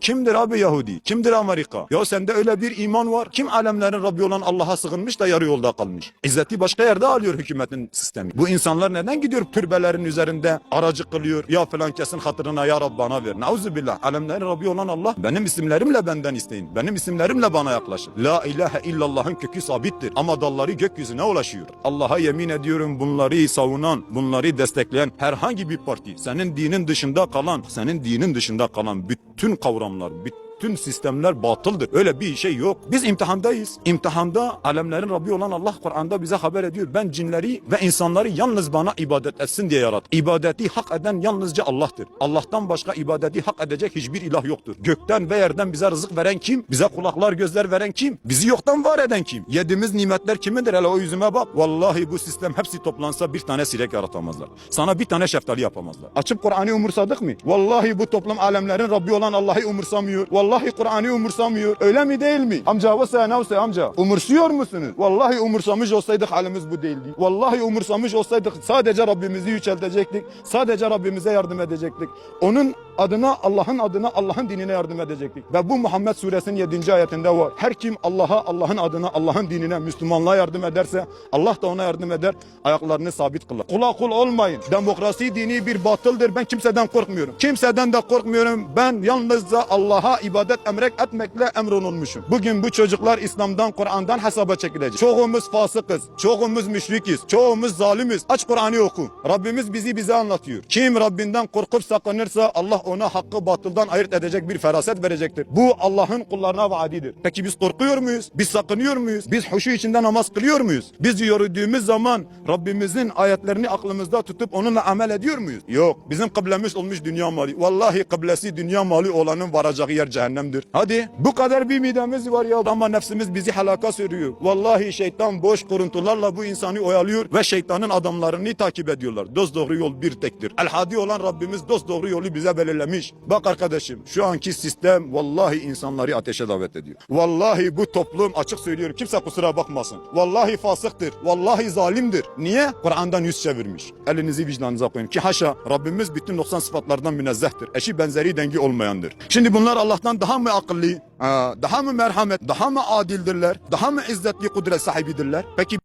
Kimdir abi Yahudi? Kimdir Amerika? Ya sende öyle bir iman var. Kim alemlerin Rabbi olan Allah'a sığınmış da yarı yolda kalmış? İzzeti başka yerde alıyor hükümetin sistemi. Bu insanlar neden gidiyor türbelerin üzerinde aracı kılıyor? Ya falan kesin hatırına ya Rab bana ver. Nauzubillah. Alemlerin Rabbi olan Allah benim isimlerimle benden isteyin. Benim isimlerimle bana yaklaşın. La ilahe illallah'ın kökü sabittir. Ama dalları gökyüzüne ulaşıyor. Allah'a yemin ediyorum bunları savunan, bunları destekleyen herhangi bir parti, senin dinin dışında kalan, senin dinin dışında kalan bütün kavramlar, bütün sistemler batıldır. Öyle bir şey yok. Biz imtihandayız. İmtihanda alemlerin Rabbi olan Allah Kur'an'da bize haber ediyor. Ben cinleri ve insanları yalnız bana ibadet etsin diye yarattım. İbadeti hak eden yalnızca Allah'tır. Allah'tan başka ibadeti hak edecek hiçbir ilah yoktur. Gökten ve yerden bize rızık veren kim? Bize kulaklar gözler veren kim? Bizi yoktan var eden kim? Yediğimiz nimetler kimindir? Hele o yüzüme bak. Vallahi bu sistem hepsi toplansa bir tane sinek yaratamazlar. Sana bir tane şeftali yapamazlar. Açıp Kur'an'ı umursadık mı? Vallahi bu toplum alemlerin Rabbi olan Allah'ı umursamıyor. Vallahi Kur'an'ı umursamıyor. Öyle mi değil mi? Amca vese navse amca. Umursuyor musunuz? Vallahi umursamış olsaydık halimiz bu değildi. Vallahi umursamış olsaydık sadece Rabbimizi yüceltecektik. Sadece Rabbimize yardım edecektik. Onun adına Allah'ın adına Allah'ın dinine yardım edecektik. Ve bu Muhammed suresinin 7. ayetinde var. Her kim Allah'a, Allah'ın adına, Allah'ın dinine, Müslümanlığa yardım ederse Allah da ona yardım eder. Ayaklarını sabit kılar. Kula kul olmayın. Demokrasi dini bir batıldır. Ben kimseden korkmuyorum. Kimseden de korkmuyorum. Ben yalnızca Allah'a ibadet emrek etmekle emrolunmuşum. Bugün bu çocuklar İslam'dan, Kur'an'dan hesaba çekilecek. Çoğumuz fasıkız. Çoğumuz müşrikiz. Çoğumuz zalimiz. Aç Kur'an'ı oku. Rabbimiz bizi bize anlatıyor. Kim Rabbinden korkup sakınırsa Allah ona hakkı batıldan ayırt edecek bir feraset verecektir. Bu Allah'ın kullarına vaadidir. Peki biz korkuyor muyuz? Biz sakınıyor muyuz? Biz huşu içinde namaz kılıyor muyuz? Biz yürüdüğümüz zaman Rabbimizin ayetlerini aklımızda tutup onunla amel ediyor muyuz? Yok. Bizim kıblemiz olmuş dünya mali. Vallahi kıblesi dünya mali olanın varacağı yer cehennemdir. Hadi bu kadar bir midemiz var ya ama nefsimiz bizi halaka sürüyor. Vallahi şeytan boş kuruntularla bu insanı oyalıyor ve şeytanın adamlarını takip ediyorlar. Dost doğru yol bir tektir. El hadi olan Rabbimiz dost doğru yolu bize belirlemiş. Bak arkadaşım şu anki sistem vallahi insanları ateşe davet ediyor. Vallahi bu toplum açık söylüyorum kimse kusura bakmasın. Vallahi fasıktır. Vallahi zalimdir. Niye? Kur'an'dan yüz çevirmiş. Elinizi vicdanınıza koyun ki haşa Rabbimiz bütün 90 sıfatlardan münezzehtir. Eşi benzeri dengi olmayandır. Şimdi bunlar Allah'tan daha mı akıllı? Daha mı merhamet? Daha mı adildirler? Daha mı izzetli kudret sahibidirler? Peki